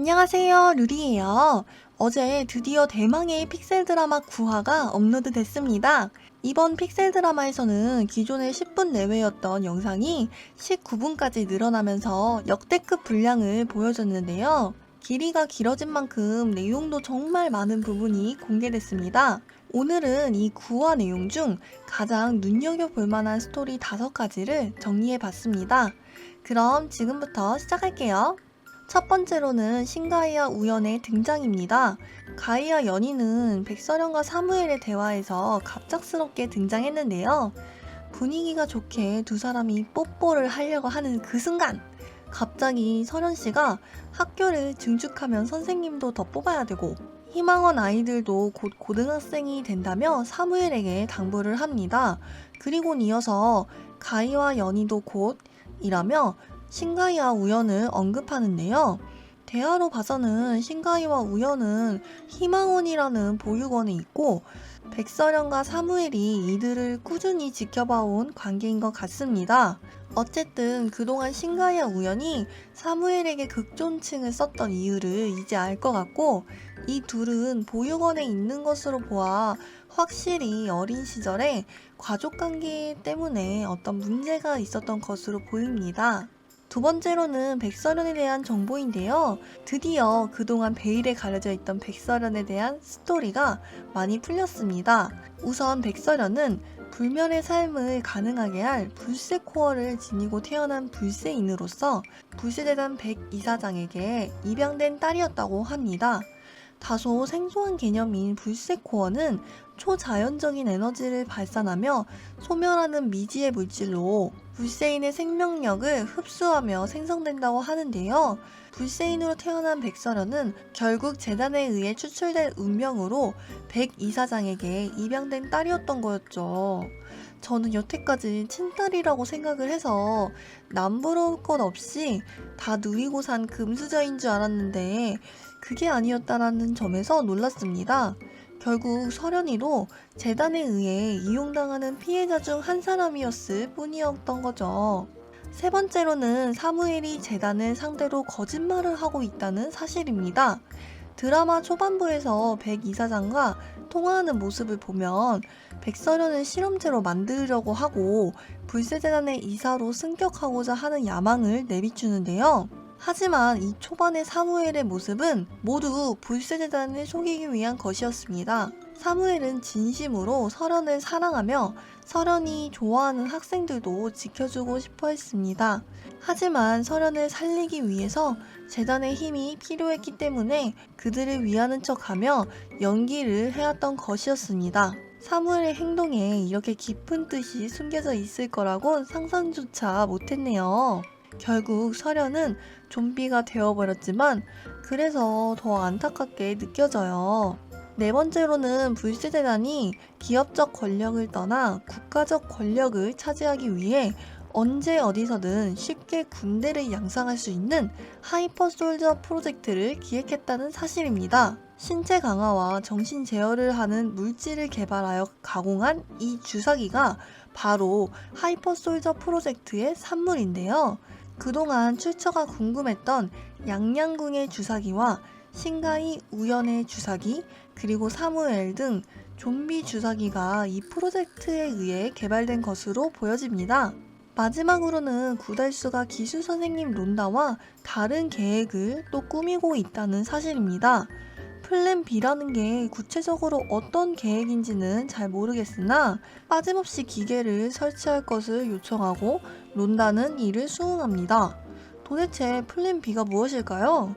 안녕하세요, 루리예요. 어제 드디어 대망의 픽셀 드라마 9화가 업로드 됐습니다. 이번 픽셀 드라마에서는 기존의 10분 내외였던 영상이 19분까지 늘어나면서 역대급 분량을 보여줬는데요. 길이가 길어진 만큼 내용도 정말 많은 부분이 공개됐습니다. 오늘은 이 9화 내용 중 가장 눈여겨볼 만한 스토리 5가지를 정리해 봤습니다. 그럼 지금부터 시작할게요. 첫 번째로는 신가이와 우연의 등장입니다. 가이와 연희는 백설현과 사무엘의 대화에서 갑작스럽게 등장했는데요. 분위기가 좋게 두 사람이 뽀뽀를 하려고 하는 그 순간 갑자기 설현 씨가 학교를 증축하면 선생님도 더 뽑아야 되고 희망원 아이들도 곧 고등학생이 된다며 사무엘에게 당부를 합니다. 그리고 이어서 가이와 연희도 곧 이라며 신가이와 우연을 언급하는데요. 대화로 봐서는 신가이와 우연은 희망원이라는 보육원에 있고 백설현과 사무엘이 이들을 꾸준히 지켜봐온 관계인 것 같습니다. 어쨌든 그동안 신가이와 우연이 사무엘에게 극존칭을 썼던 이유를 이제 알 것 같고 이 둘은 보육원에 있는 것으로 보아 확실히 어린 시절에 가족관계 때문에 어떤 문제가 있었던 것으로 보입니다. 두 번째로는 백설현에 대한 정보인데요. 드디어 그동안 베일에 가려져 있던 백설현에 대한 스토리가 많이 풀렸습니다. 우선 백설현은 불멸의 삶을 가능하게 할 불새 코어를 지니고 태어난 불새인으로서 불새재단 백 이사장에게 입양된 딸이었다고 합니다. 다소 생소한 개념인 불새 코어는 초자연적인 에너지를 발산하며 소멸하는 미지의 물질로 불세인의 생명력을 흡수하며 생성된다고 하는데요. 불세인으로 태어난 백설현은 결국 재단에 의해 추출된 운명으로 백 이사장에게 입양된 딸이었던 거였죠. 저는 여태까지 친딸이라고 생각을 해서 남부러울 것 없이 다 누리고 산 금수저인 줄 알았는데 그게 아니었다라는 점에서 놀랐습니다. 결국 설현이도 재단에 의해 이용당하는 피해자 중 한 사람이었을 뿐이었던 거죠. 세 번째로는 사무엘이 재단을 상대로 거짓말을 하고 있다는 사실입니다. 드라마 초반부에서 백 이사장과 통화하는 모습을 보면 백설현을 실험체로 만들려고 하고 불세재단의 이사로 승격하고자 하는 야망을 내비추는데요. 하지만 이 초반의 사무엘의 모습은 모두 불세재단을 속이기 위한 것이었습니다. 사무엘은 진심으로 설현을 사랑하며 설현이 좋아하는 학생들도 지켜주고 싶어 했습니다. 하지만 설현을 살리기 위해서 재단의 힘이 필요했기 때문에 그들을 위하는 척 하며 연기를 해왔던 것이었습니다. 사무엘의 행동에 이렇게 깊은 뜻이 숨겨져 있을 거라곤 상상조차 못했네요. 결국 설현은 좀비가 되어버렸지만 그래서 더 안타깝게 느껴져요. 네 번째로는 불세재단이 기업적 권력을 떠나 국가적 권력을 차지하기 위해 언제 어디서든 쉽게 군대를 양성할 수 있는 하이퍼 솔저 프로젝트를 기획했다는 사실입니다. 신체 강화와 정신 제어를 하는 물질을 개발하여 가공한 이 주사기가 바로 하이퍼 솔저 프로젝트의 산물인데요. 그동안 출처가 궁금했던 양양궁의 주사기와 신가이 우연의 주사기 그리고 사무엘 등 좀비 주사기가 이 프로젝트에 의해 개발된 것으로 보여집니다. 마지막으로는 구달수가 기술 선생님 론다와 다른 계획을 또 꾸미고 있다는 사실입니다. 플랜 B라는 게 구체적으로 어떤 계획인지는 잘 모르겠으나 빠짐없이 기계를 설치할 것을 요청하고 론다는 이를 수응합니다. 도대체 플랜 B가 무엇일까요?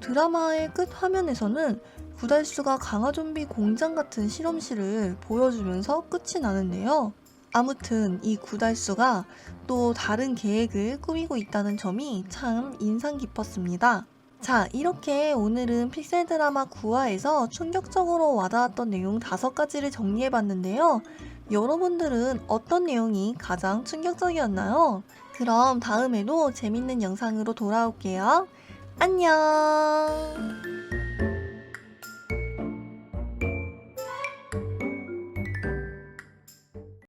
드라마의 끝 화면에서는 구달수가 강화 좀비 공장 같은 실험실을 보여주면서 끝이 나는데요. 아무튼 이 구달수가 또 다른 계획을 꾸미고 있다는 점이 참 인상 깊었습니다. 자, 이렇게 오늘은 픽셀 드라마 9화에서 충격적으로 와닿았던 내용 5가지를 정리해봤는데요. 여러분들은 어떤 내용이 가장 충격적이었나요? 그럼 다음에도 재밌는 영상으로 돌아올게요. 안녕!